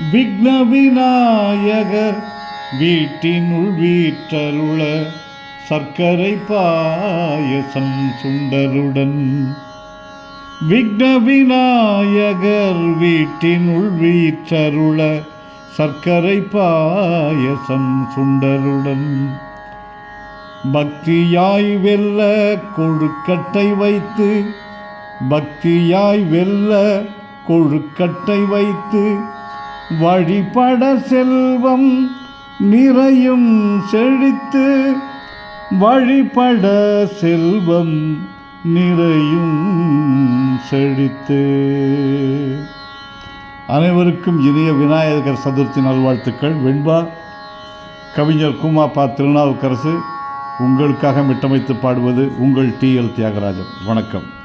விக்ன விநாயகர் வீட்டினுள் வீற்றருள சர்க்கரை பாயசம் சுண்டருடன். விக்ன விநாயகர் வீட்டினுள் வீற்றருள சர்க்கரை பாயசம் சுண்டருடன். பக்தியாய் வெல்ல கொழுக்கட்டை வைத்து பக்தியாய் வெல்ல கொழுக்கட்டை வைத்து வழிபட செல்வம் நிறையும் செழித்து வழிபட செல்வம் நிறையும் செழித்து. அனைவருக்கும் இனிய விநாயகர் சதுர்த்தி நல்வாழ்த்துக்கள். வெண்பா கவிஞர் குமாப்பா திருநாவுக்கரசு உங்களுக்காக மிட்டமைத்து பாடுவது உங்கள் டி எல் தியாகராஜன். வணக்கம்.